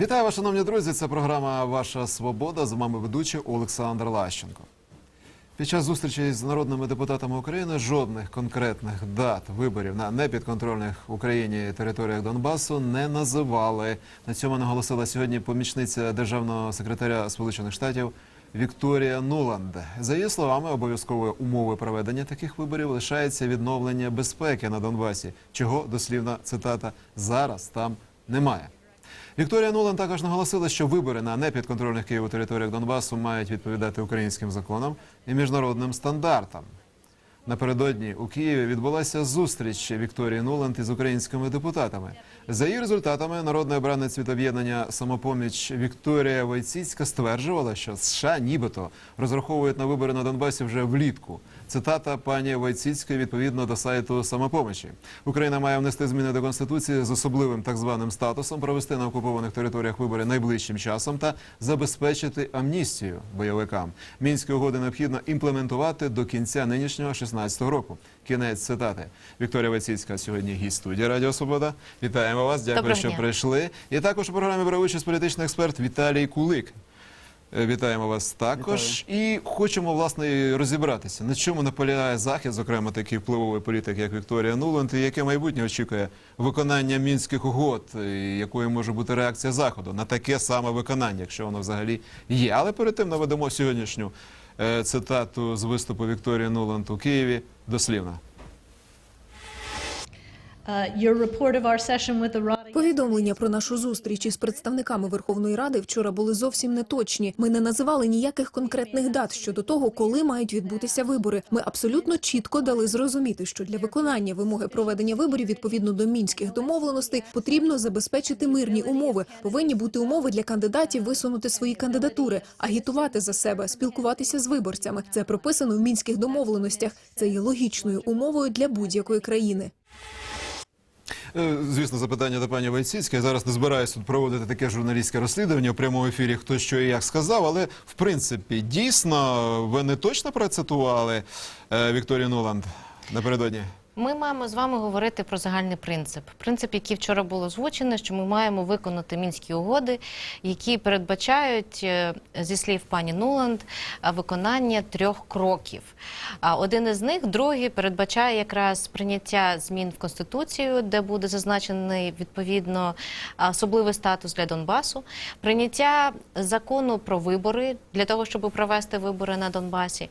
Вітаю вас, шановні друзі. Це програма Ваша Свобода. З вами ведучий Олександр Лащенко. Під час зустрічі з народними депутатами України жодних конкретних дат виборів на непідконтрольних Україні територіях Донбасу не називали. На цьому наголосила сьогодні помічниця державного секретаря Сполучених Штатів Вікторія Нуланд. За її словами, обов'язковою умовою проведення таких виборів лишається відновлення безпеки на Донбасі, чого дослівна цитата зараз там немає. Вікторія Нулан також наголосила, що вибори на непідконтрольних Києву територіях Донбасу мають відповідати українським законам і міжнародним стандартам. Напередодні у Києві відбулася зустріч Вікторії Нуланд із українськими депутатами. За її результатами народний обранець від об'єднання самопоміч Вікторія Войціцька стверджувала, що США нібито розраховують на вибори на Донбасі вже влітку. Цитата пані Войціцької відповідно до сайту самопомочі. Україна має внести зміни до конституції з особливим так званим статусом, провести на окупованих територіях вибори найближчим часом та забезпечити амністію бойовикам. Мінські угоди необхідно імплементувати до кінця нинішнього 16-го року. Кінець цитати. Вікторія Войціцька сьогодні гість студії Радіо Свобода. Вітаємо вас. Дякую, Доброго що дня. прийшли. І також у програмі бере участь політичний експерт Віталій Кулик. Е, Вітаємо вас також і хочемо власне розібратися, на чому наполягає захід, зокрема такий впливовий політик, як Вікторія Нуланд, і яке майбутнє очікує виконання мінських угод, і якою може бути реакція заходу на таке саме виконання, якщо воно взагалі є. Але перед тим наведемо сьогоднішню е, цитату з виступу Вікторії Нуланд у Києві дослівно. Повідомлення про нашу зустріч із представниками Верховної Ради вчора були зовсім не точні. Ми не називали ніяких конкретних дат щодо того, коли мають відбутися вибори. Ми абсолютно чітко дали зрозуміти, що для виконання вимоги проведення виборів відповідно до мінських домовленостей потрібно забезпечити мирні умови. Повинні бути умови для кандидатів висунути свої кандидатури, агітувати за себе, спілкуватися з виборцями. Це прописано в мінських домовленостях. Це є логічною умовою для будь-якої країни. Е, Звісно, запитання до пані Войціцької. Я зараз не збираюся тут проводити таке журналістське розслідування у прямому ефірі, хто що і як сказав, але в принципі дійсно ви не точно процитували е, Вікторію Нуланд напередодні. Ми маємо з вами говорити про загальний принцип. Принцип, який вчора було озвучено, що ми маємо виконати мінські угоди, які передбачають е, зі слів пані Нуланд е, виконання трьох кроків. Один із них, другий, передбачає якраз прийняття змін в конституцію, де буде зазначений відповідно особливий статус для Донбасу, прийняття закону про вибори для того, щоб провести вибори на Донбасі.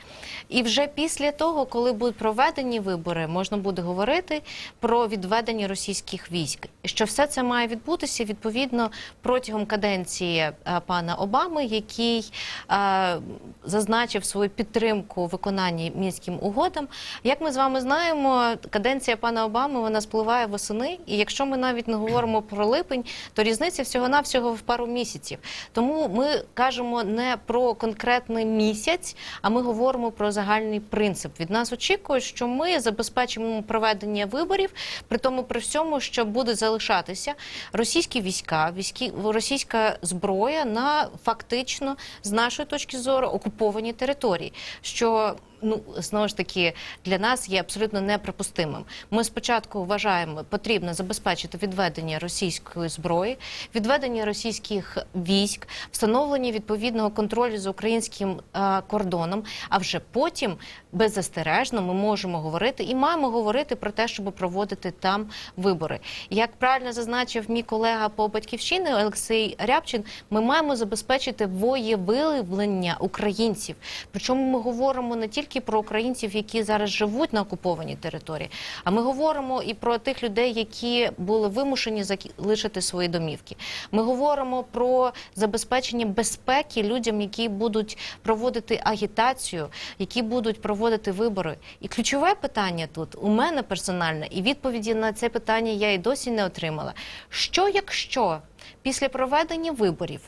І вже після того, коли будуть проведені вибори, можна буде говорити про відведення російських військ. Що все це має відбутися відповідно протягом каденції е, пана Обами, який е, зазначив свою підтримку виконанні мінським угодам. Як ми з вами знаємо, каденція пана Обами вона спливає восени, і якщо ми навіть не говоримо про липень, то різниця всього навсього в пару місяців. Тому ми кажемо не про конкретний місяць, а ми говоримо про загальний принцип. Від нас очікують, що ми забезпечимо проведення виборів, при тому при всьому, що будуть залишатися російські війська, війські російська зброя на фактично з нашої точки зору окуповані території. Що ну знову ж таки для нас є абсолютно неприпустимим. Ми спочатку вважаємо, потрібно забезпечити відведення російської зброї, відведення російських військ, встановлення відповідного контролю за українським е, кордоном. А вже потім беззастережно ми можемо говорити і маємо говорити про те, щоб проводити там вибори. Як правильно зазначив мій колега по батьківщині Олексій Рябчин, ми маємо забезпечити воєвиявлення українців. Причому ми говоримо не тільки про українців, які зараз живуть на окупованій території, а ми говоримо і про тих людей, які були вимушені залишити свої домівки. Ми говоримо про забезпечення безпеки людям, які будуть проводити агітацію, які будуть проводити вибори. І ключове питання тут у мене персональне, і відповіді на це питання я і досі не отримала. Що якщо після проведення виборів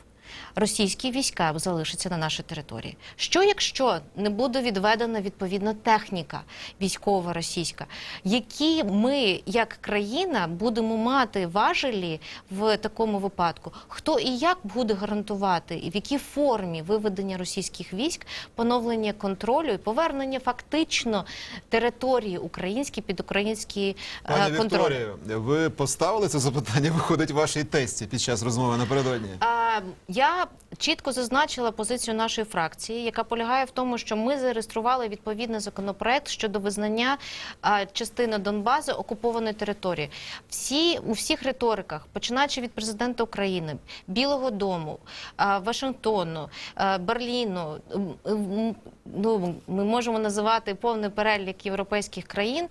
російські війська залишаться на нашій території. Що якщо не буде відведена відповідна техніка військова російська, які ми, як країна, будемо мати важелі в такому випадку? Хто і як буде гарантувати, і в якій формі виведення російських військ, поновлення контролю і повернення фактично території українські під український е, Пані контроль? Вікторію, ви поставили це запитання, виходить, вашій тесті під час розмови напередодні? А, я чітко зазначила позицію нашої фракції, яка полягає в тому, що ми зареєстрували відповідний законопроект щодо визнання частини Донбасу окупованої території. Всі у всіх риториках, починаючи від президента України, Білого Дому, Вашингтону, Берліну, ну ми можемо називати повний перелік європейських країн,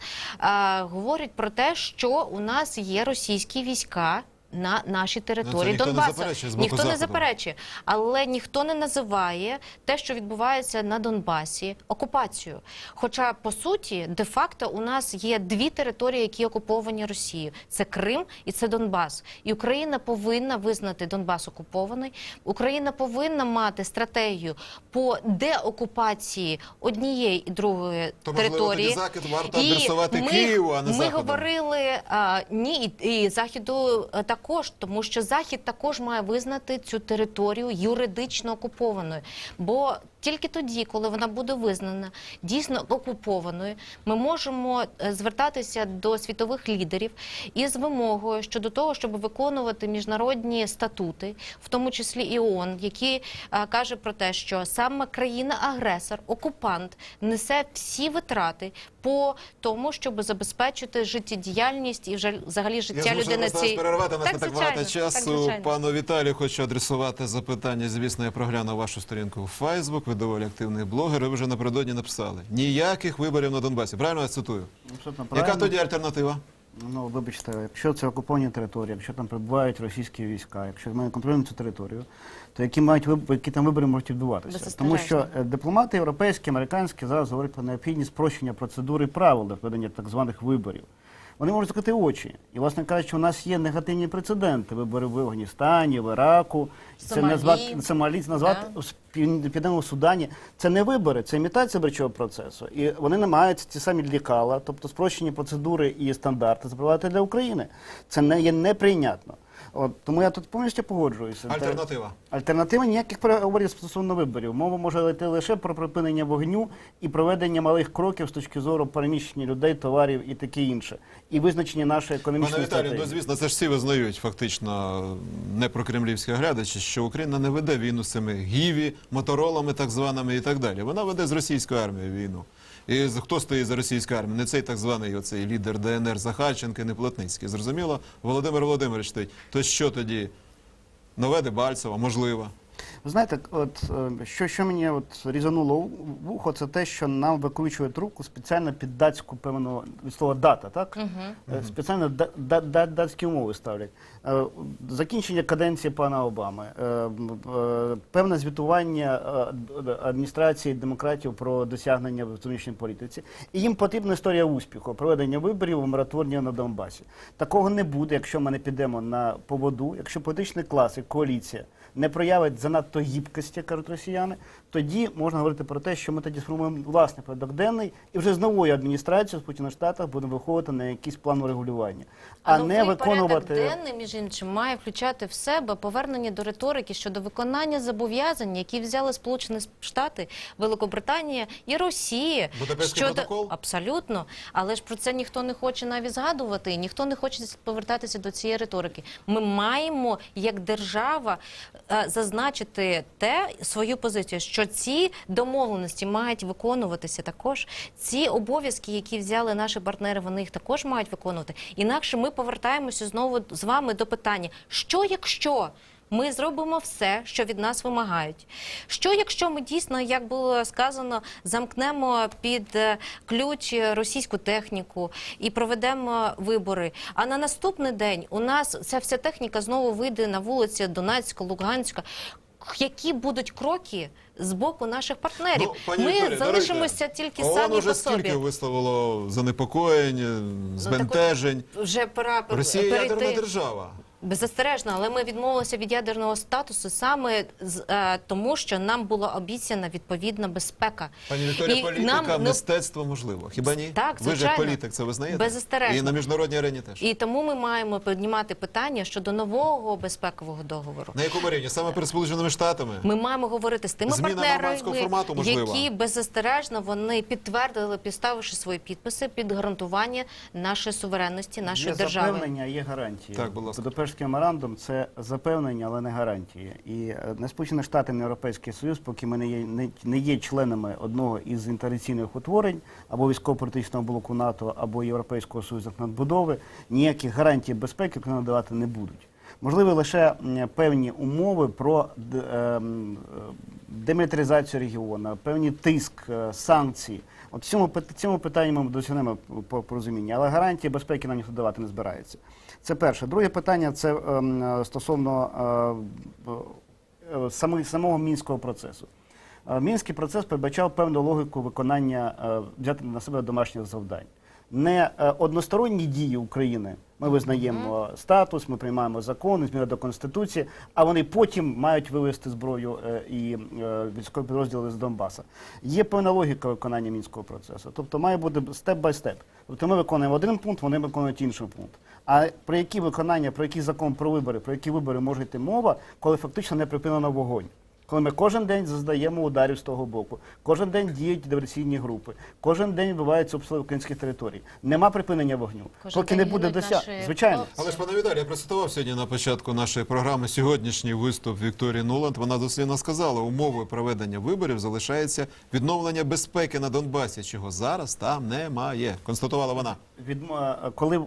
говорять про те, що у нас є російські війська. На нашій території ніхто не заперечує ніхто не заперечує, але ніхто не називає те, що відбувається на Донбасі, окупацією. Хоча по суті, де-факто, у нас є дві території, які окуповані Росією: це Крим і це Донбас. І Україна повинна визнати Донбас окупований. Україна повинна мати стратегію по деокупації однієї і другої То, можливо, території. тоді Захід варто адресувати Києву, а не ми Заходу. говорили а, ні, і, і заходу е, також, тому що захід також має визнати цю територію юридично окупованою. Бо тільки тоді, коли вона буде визнана дійсно окупованою, ми можемо е, звертатися до світових лідерів із вимогою щодо того, щоб виконувати міжнародні статути, в тому числі і ООН, які е, каже про те, що саме країна-агресор, окупант несе всі витрати по тому, щоб забезпечити життєдіяльність і взагалі життя Я людини. вас зараз перервати, нас не так багато часу. так. Пану Віталію хочу адресувати запитання. Звісно, я проглянув вашу сторінку у Фейсбук. Ви доволі активний блогер. Ви вже напередодні написали. Ніяких виборів на Донбасі. Правильно я цитую? Абсолютно Яка правильно. тоді альтернатива? Ну, вибачте, якщо це окуповані території, якщо там перебувають російські війська, якщо ми контролюємо цю територію, то які мають які там вибори можуть відбуватися? Тому що е, дипломати європейські, американські зараз говорять про необхідність спрощення процедури правил для проведення так званих виборів. Вони можуть закрити очі. І, власне кажучи, у нас є негативні прецеденти. Вибори в Афганістані, в Іраку. Це назвати Сомалі, це назвати Да. в Південному Судані. Це не вибори, це імітація виборчого процесу. І вони не мають ті самі лікала, тобто спрощені процедури і стандарти запровадити для України. Це не є неприйнятно. От тому я тут повністю погоджуюся. Альтернатива. Альтернатива ніяких переговорів стосовно виборів. Мова може йти лише про припинення вогню і проведення малих кроків з точки зору переміщення людей, товарів і таке інше, і визначення нашої економічної стратегії. ну звісно, це ж всі визнають фактично не про кремлівські глядачі, що Україна не веде війну з цими гіві, моторолами, так званими і так далі. Вона веде з російською армією війну. І хто стоїть за російською армією? Не цей так званий оцей лідер ДНР Захарченко, не Плотницький. Зрозуміло? Володимир Володимирович. То що тоді? Нове Дебальцево, можливо. Ви знаєте, от е, що, що мені от різануло в ухо, це те, що нам викручують руку спеціально під датську певну від слова дата, так? Е, Спеціально да, да, да, датські умови ставлять. Е, Закінчення каденції пана Обами, певне звітування адміністрації демократів про досягнення в зовнішній політиці. І їм потрібна історія успіху, проведення виборів, миротворення на Донбасі. Такого не буде, якщо ми не підемо на поводу, якщо політичний клас і коаліція не проявить занадто гібкості, кажуть росіяни, тоді можна говорити про те, що ми тоді сформуємо власний порядок денний і вже з новою адміністрацією Сполучених Штатах будемо виходити на якийсь план регулювання, а, новий не виконувати. порядок денний, між іншим, має включати в себе повернення до риторики щодо виконання зобов'язань, які взяли Сполучені Штати, Великобританія і Росія. Будапештський протокол? абсолютно, але ж про це ніхто не хоче навіть згадувати, і ніхто не хоче повертатися до цієї риторики. Ми маємо як держава е, зазначити те свою позицію, що ці домовленості мають виконуватися також. Ці обов'язки, які взяли наші партнери, вони їх також мають виконувати. Інакше ми повертаємося знову з вами до питання: що якщо? Ми зробимо все, що від нас вимагають. Що якщо ми дійсно, як було сказано, замкнемо під е, ключ російську техніку і проведемо вибори? А на наступний день у нас ця вся техніка знову вийде на вулиці Донецька, Луганська. Які будуть кроки з боку наших партнерів? Ну, пані ми Вікторія, залишимося даруйте. тільки ООН самі уже по скільки висловило занепокоєнь, збентежень. Вже пора Росія Росія ядерна держава. Беззастережно, але ми відмовилися від ядерного статусу саме з е, тому, що нам була обіцяна відповідна безпека. Пані Вікторія, І політика, нам, ну, мистецтво можливо. Хіба ні? Так, Ви ж як політик це визнаєте? Беззастережно. І на міжнародній арені теж. І тому ми маємо піднімати питання щодо нового безпекового договору. На якому рівні? Саме перед Сполученими Штатами? Ми маємо говорити з тими Зміна партнерами, формату які беззастережно вони підтвердили, підставивши свої підписи під гарантування нашої суверенності, нашої є держави. запевнення, є гарантії. Так, будь ласка. Будапештський меморандум це запевнення, але не гарантії. І е, не Сполучені Штати, не Європейський Союз, поки ми не є, не, не є членами одного із інтеграційних утворень або військово-політичного блоку НАТО, або Європейського Союзу надбудови, ніяких гарантій безпеки надавати не будуть. Можливі лише певні умови про ем, е, демілітаризацію регіону, певний тиск, е, санкції. От в цьому, цьому питанні ми досягнемо по- порозуміння, але гарантії безпеки нам ніхто давати не збирається. Це перше. Друге питання це ем, е, стосовно е, е, сами- самого мінського процесу. Мінський процес передбачав певну логіку виконання е, взяти на себе домашніх завдань. Не односторонні дії України. Ми визнаємо статус, ми приймаємо закони, зміни до конституції, а вони потім мають вивести зброю і військові підрозділи з Донбаса. Є певна логіка виконання мінського процесу. Тобто має бути степ бай степ. Тобто ми виконуємо один пункт, вони виконують інший пункт. А про які виконання, про який закон про вибори, про які вибори може йти мова, коли фактично не припинено вогонь? Коли ми кожен день зазнаємо ударів з того боку, кожен день діють диверсійні групи, кожен день відбуваються обстріли українських територій. Нема припинення вогню. Кожен Поки не буде гинуть досяг... наші Звичайно. Але ж пане Віталій, я процитував сьогодні на початку нашої програми сьогоднішній виступ Вікторії Нуланд. Вона дослівно сказала, умовою проведення виборів залишається відновлення безпеки на Донбасі, чого зараз там немає. Констатувала вона. Відмо... Коли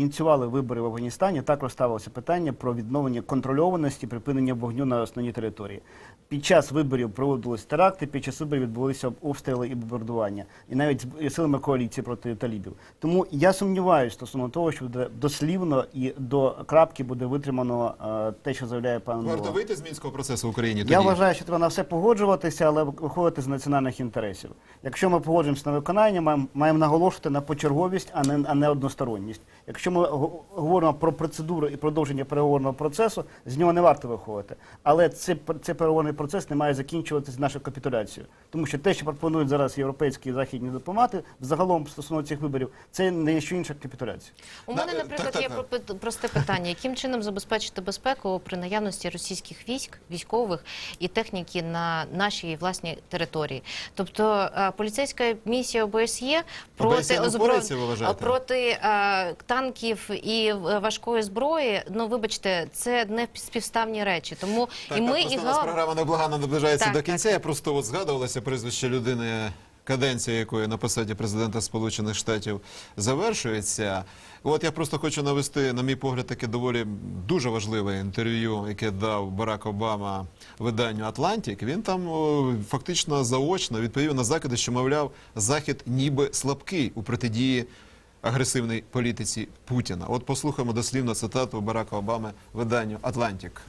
ініціювали вибори в Афганістані, також ставилося питання про відновлення контрольованості припинення вогню на основній території. Під час виборів проводились теракти, під час виборів відбулися обстріли і бомбардування, і навіть силами коаліції проти талібів. Тому я сумніваюся стосовно того, що буде дослівно і до крапки буде витримано е, те, що заявляє пан Варто Нуланд. вийти з мінського процесу в Україні. Тоді Я вважаю, що треба на все погоджуватися, але виходити з національних інтересів. Якщо ми погоджуємося на виконання, маємо, маємо наголошувати на почерговість, а не, а не односторонність. Якщо ми го- говоримо про процедуру і продовження переговорного процесу, з нього не варто виходити. Але цей, пр- цей переговорний процес не має закінчуватися нашою капітуляцією. Тому що те, що пропонують зараз європейські і західні дипломати, взагалом стосовно цих виборів, це не що інша капітуляція. У мене, е, наприклад, так, є так, просте питання: яким чином забезпечити безпеку при наявності російських військ, військових і техніки на нашій власній території? Тобто е, поліцейська місія ОБСЄ проти ОБСЄ не озбро- впорається, ви вважаєте? проти е, танків і е, важкої зброї. Ну вибачте, це не співставні речі. Тому Так, і ми так, і просто у нас га- програма неблаганно наближається Так, до так, кінця. Я просто от згадувалося прізвище людини, каденція якої на посаді президента Сполучених Штатів завершується. От я просто хочу навести, на мій погляд, таке доволі дуже важливе інтерв'ю, яке дав Барак Обама виданню Атлантик. Він там о, фактично заочно відповів на закиди, що мовляв, захід ніби слабкий у протидії агресивній політиці Путіна. От послухаємо дослівно цитату Барака Обами виданню Атлантик.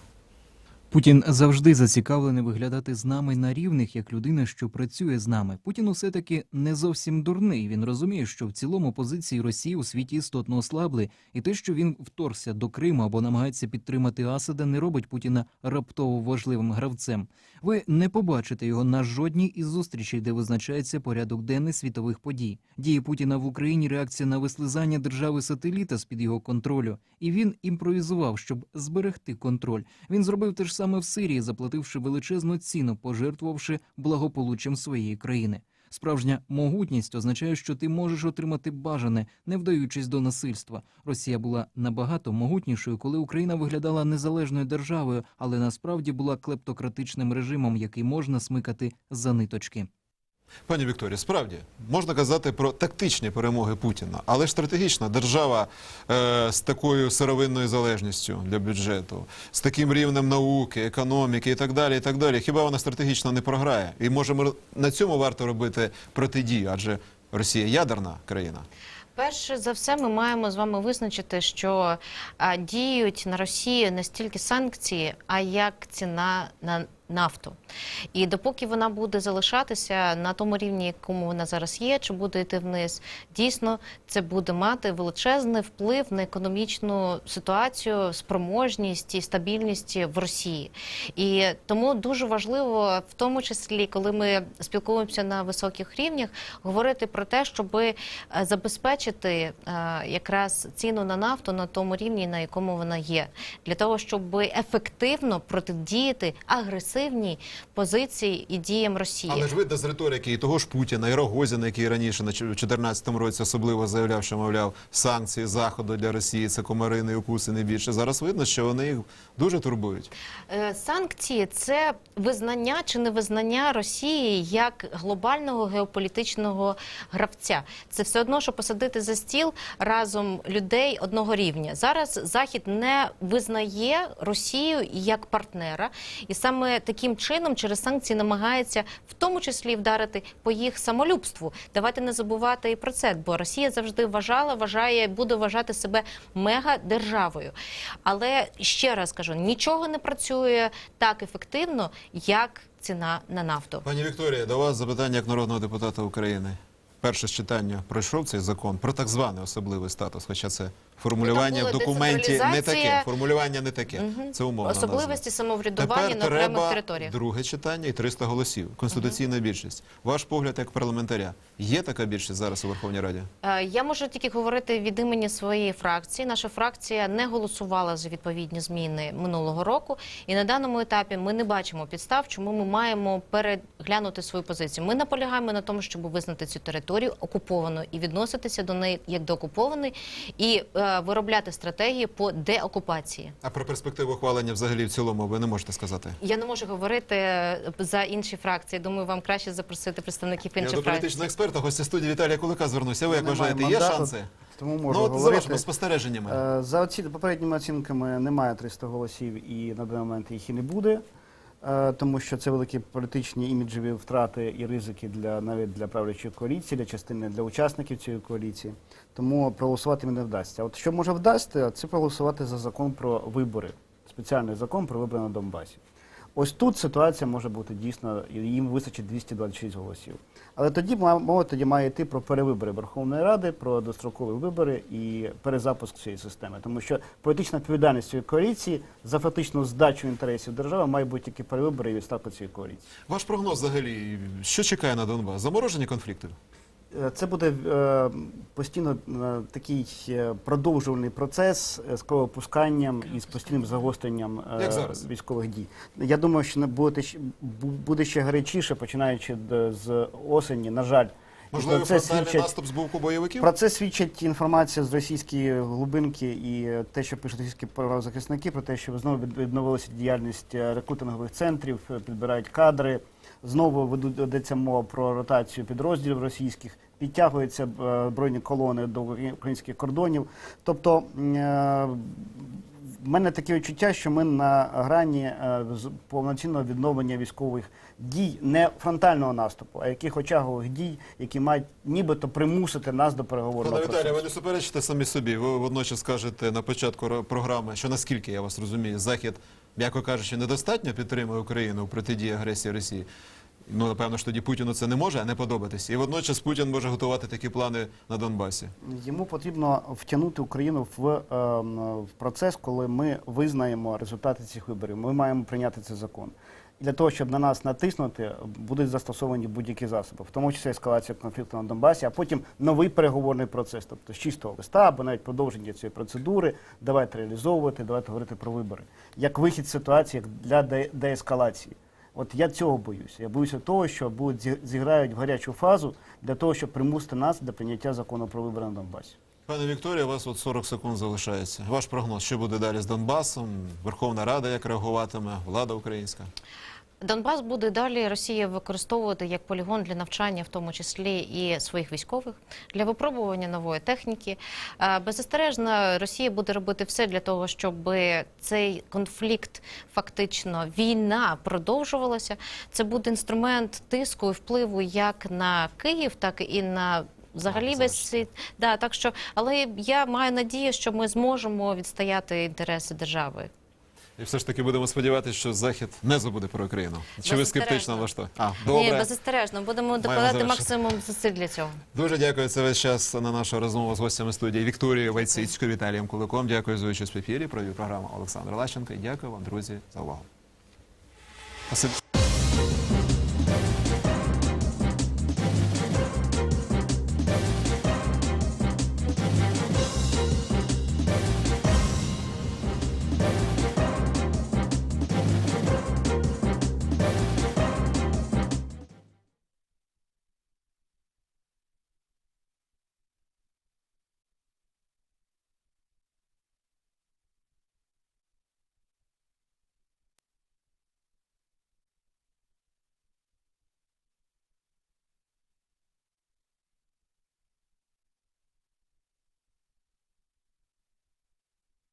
Путін завжди зацікавлений виглядати з нами на рівних як людина, що працює з нами. Путін усе таки не зовсім дурний. Він розуміє, що в цілому позиції Росії у світі істотно ослабли, і те, що він вторгся до Криму або намагається підтримати Асада, не робить Путіна раптово важливим гравцем. Ви не побачите його на жодній із зустрічей, де визначається порядок денний світових подій. Дії Путіна в Україні реакція на вислизання держави сателіта з під його контролю, і він імпровізував, щоб зберегти контроль. Він зробив те ж саме в Сирії, заплативши величезну ціну, пожертвувавши благополуччям своєї країни. Справжня могутність означає, що ти можеш отримати бажане, не вдаючись до насильства. Росія була набагато могутнішою, коли Україна виглядала незалежною державою, але насправді була клептократичним режимом, який можна смикати за ниточки. Пані Вікторія, справді можна казати про тактичні перемоги Путіна, але стратегічна держава е, з такою сировинною залежністю для бюджету, з таким рівнем науки, економіки і так далі. І так далі. Хіба вона стратегічно не програє? І може на цьому варто робити протидію, адже Росія ядерна країна. Перше за все, ми маємо з вами визначити, що діють на Росію не стільки санкції, а як ціна на нафту. І допоки вона буде залишатися на тому рівні, якому вона зараз є, чи буде йти вниз, дійсно це буде мати величезний вплив на економічну ситуацію, спроможність і стабільність в Росії. І тому дуже важливо, в тому числі, коли ми спілкуємося на високих рівнях, говорити про те, щоб забезпечити е, якраз ціну на нафту на тому рівні, на якому вона є, для того, щоб ефективно протидіяти агресивній позиції і діям Росії. Але ж видно з риторики і того ж Путіна, і Рогозіна, який раніше на 2014 році особливо заявляв, що мовляв санкції заходу для Росії це комарини і укуси не більше. Зараз видно, що вони їх дуже турбують. Е, Санкції це визнання чи невизнання Росії як глобального геополітичного гравця. Це все одно, що посадити за стіл разом людей одного рівня. Зараз Захід не визнає Росію як партнера, і саме таким чином через санкції намагається в тому числі вдарити по їх самолюбству. Давайте не забувати і про це, бо Росія завжди вважала, вважає, буде вважати себе мегадержавою. Але ще раз кажу, нічого не працює так ефективно, як ціна на нафту. Пані Вікторія, до вас запитання як народного депутата України. Перше читання пройшов цей закон про так званий особливий статус, хоча це формулювання в документі не таке. Формулювання не таке. Це умовно. Особливості самоврядування Тепер на окремих територіях. друге читання і 300 голосів. Конституційна більшість. Ваш погляд як парламентаря. Є така більшість зараз у Верховній Раді? Е, Я можу тільки говорити від імені своєї фракції. Наша фракція не голосувала за відповідні зміни минулого року, і на даному етапі ми не бачимо підстав, чому ми маємо переглянути свою позицію. Ми наполягаємо на тому, щоб визнати цю територію окупованою і відноситися до неї як до окупованої, і е, виробляти стратегії по деокупації. А про перспективу ухвалення взагалі в цілому ви не можете сказати? Я не можу говорити е, за інші фракції. Думаю, вам краще запросити представників Я інших до політичного експерта, гостя студії Віталія Кулика звернуся. Ви як Немає вважаєте, є мандату, шанси? Тому Ну, можу от за вашими спостереженнями. Е, За оці попередніми оцінками немає 300 голосів і на даний момент їх і не буде, е, тому що це великі політичні іміджеві втрати і ризики для навіть для правлячої коаліції, для частини для учасників цієї коаліції. Тому проголосувати мені не вдасться. От що може вдасться, це проголосувати за закон про вибори, спеціальний закон про вибори на Донбасі. Ось тут ситуація може бути дійсно, їм вистачить 226 голосів. Але тоді мова тоді має йти про перевибори Верховної Ради, про дострокові вибори і перезапуск цієї системи. Тому що політична відповідальність цієї коаліції за фактичну здачу інтересів держави має бути тільки перевибори і відставка цієї коаліції. Ваш прогноз взагалі, що чекає на Донбас? Заморожені конфлікти? Е, Це буде е, постійно е, такий продовжувальний процес з кровопусканням і з постійним загостренням військових дій. Я думаю, що буде, ще- буде ще гарячіше, починаючи з осені. На жаль, Можливо, про це свідчать наступ з боку бойовиків? про це свідчить інформація з російської глибинки і те, що пишуть російські правозахисники, про те, що знову відновилася діяльність рекрутингових центрів, підбирають кадри. Знову ведеться мова про ротацію підрозділів російських, підтягуються е, збройні колони до українських кордонів. Тобто е, в мене таке відчуття, що ми на грані е, повноцінного відновлення військових дій, не фронтального наступу, а яких очагових дій, які мають нібито примусити нас до переговорного Пане Віталію, ви не суперечите самі собі. Ви водночас кажете на початку програми, що наскільки я вас розумію, Захід, м'яко кажучи, недостатньо підтримує Україну у протидії агресії Росії. Ну, напевно ж тоді Путіну це не може не подобатися. І водночас Путін може готувати такі плани на Донбасі. Йому потрібно втягнути Україну в, ем, в процес, коли ми визнаємо результати цих виборів. Ми маємо прийняти цей закон. Для того, щоб на нас натиснути, будуть застосовані будь-які засоби, в тому числі ескалація конфлікту на Донбасі, а потім новий переговорний процес, тобто з чистого листа або навіть продовження цієї процедури. Давайте реалізовувати, давайте говорити про вибори. Як вихід ситуації, для де- деескалації. От я цього боюся. Я боюся того, що будуть зіграють в гарячу фазу для того, щоб примусити нас до прийняття закону про вибори на Донбасі. Пане Вікторія, у вас от 40 секунд залишається. Ваш прогноз, що буде далі з Донбасом? Верховна Рада як реагуватиме, влада українська? Донбас буде далі Росія використовувати як полігон для навчання, в тому числі і своїх військових, для випробування нової техніки. Е, Беззастережно Росія буде робити все для того, щоб цей конфлікт, фактично війна, продовжувалася. Це буде інструмент тиску і впливу як на Київ, так і на. Взагалі Так, весь світ да так що, але я маю надію, що ми зможемо відстояти інтереси держави. І все ж таки будемо сподіватися, що Захід не забуде про Україну. Чи ви скептично влаштовані? А, Ні, беззастережно. Будемо докладати максимум зусиль для цього. Дуже дякую. Це весь час на нашу розмову з гостями студії Вікторією Вайцицькою, Віталієм Куликом. Дякую за участь в ефірі. Провів програму Олександр Лащенко. І дякую вам, друзі, за увагу.